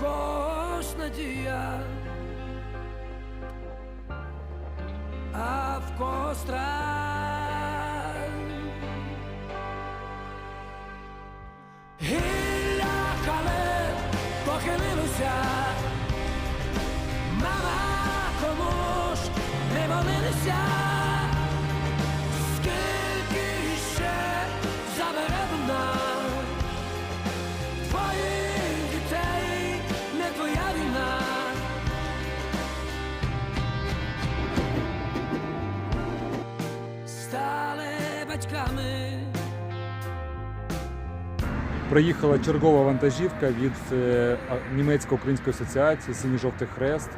Когось надія, а в когось страх. Гілля хале похилилося, не молилися. Приїхала чергова вантажівка від е, німецько-української асоціації Синій-жовтий хрест.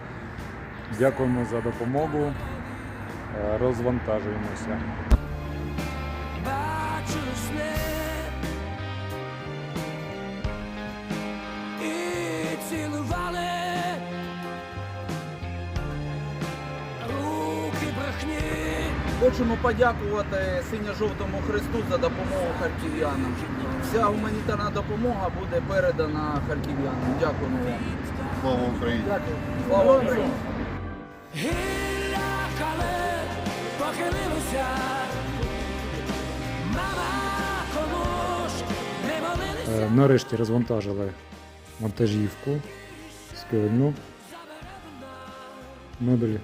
Дякуємо за допомогу. Е, Розвантажуємося. Хочемо подякувати Синьо-жовтому Христу за допомогу харків'янам. Вся гуманітарна допомога буде передана харків'янам. Дякуємо вам. Слава Україні! Слава Україні! Гілля кале похилилося, мама кому не молилися. Е, Нарешті розвантажили вантажівку спільну. Мебель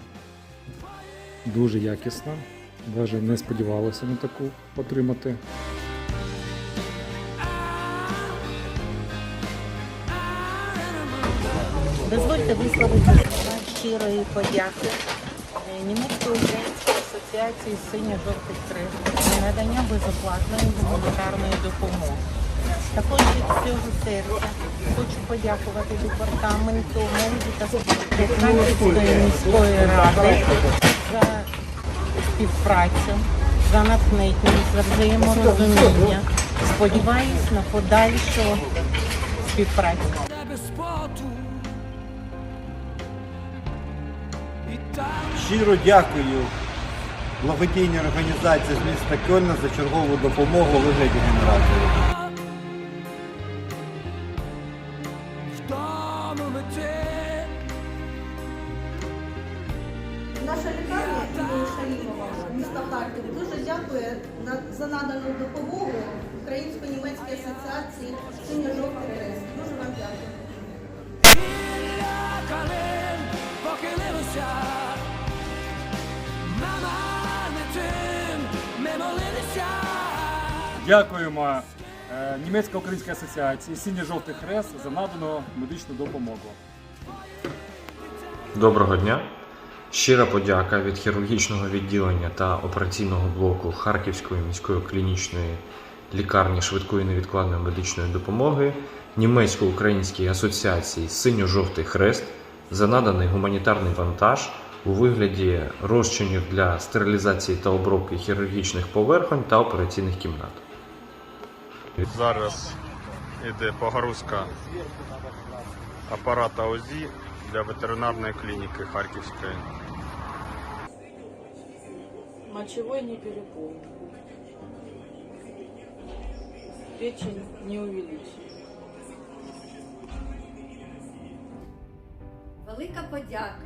дуже якісна. Навіть не сподівалися на таку отримати. Дозвольте висловити щирої подяки е, Німецько-українській асоціації Синьо-жовтий хрест за надання безоплатної гуманітарної допомоги. Також від всього серця хочу подякувати департаменту молоді та спорту міської ради за співпрацю, за натхнення, за взаєморозуміння. Сподіваюсь на подальшу співпрацю. Щиро дякую благодійній організації з міста Кельна за чергову допомогу у вигляді генераторів. Наша лікарня міста Харків дуже дякує за надану допомогу Українсько-німецькій асоціації Синьо-жовтий хрест. Дуже вам дякую. Калин мама не тим, не молилися. Дякуємо е, Німецько-українській асоціації Синій-жовтий хрест за надану медичну допомогу. Доброго дня! Щира подяка від хірургічного відділення та операційного блоку Харківської міської клінічної лікарні швидкої невідкладної медичної допомоги Німецько-українській асоціації Синьо-жовтий хрест за наданий гуманітарний вантаж у вигляді розчинів для стерилізації та обробки хірургічних поверхонь та операційних кімнат. Зараз іде погрузка апарата ОЗІ для ветеринарної клініки Харківської. Мочевой не переполнен. Печень не увеличена. Велика подяка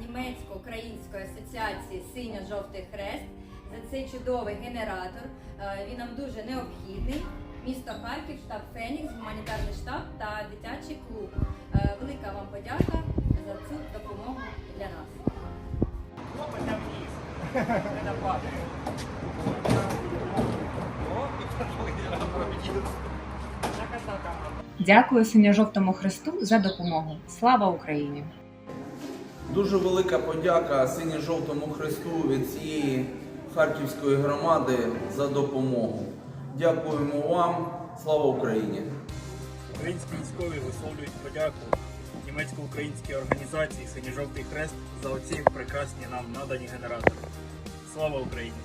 Німецько-української асоціації Синьо-жовтий хрест за цей чудовий генератор. Е, Він нам дуже необхідний. Місто Харків, штаб Фенікс, гуманітарний штаб та дитячий клуб. Е, Велика вам подяка за цю допомогу для нас. Дякую синьо-жовтому хресту за допомогу. Слава Україні! Дуже велика подяка Синьо-жовтому Христу від цієї харківської громади за допомогу. Дякуємо вам. Слава Україні! Українські військові висловлюють подяку німецько-українській організації Синьо-жовтий хрест за оці прекрасні нам надані генератори. Слава Україні!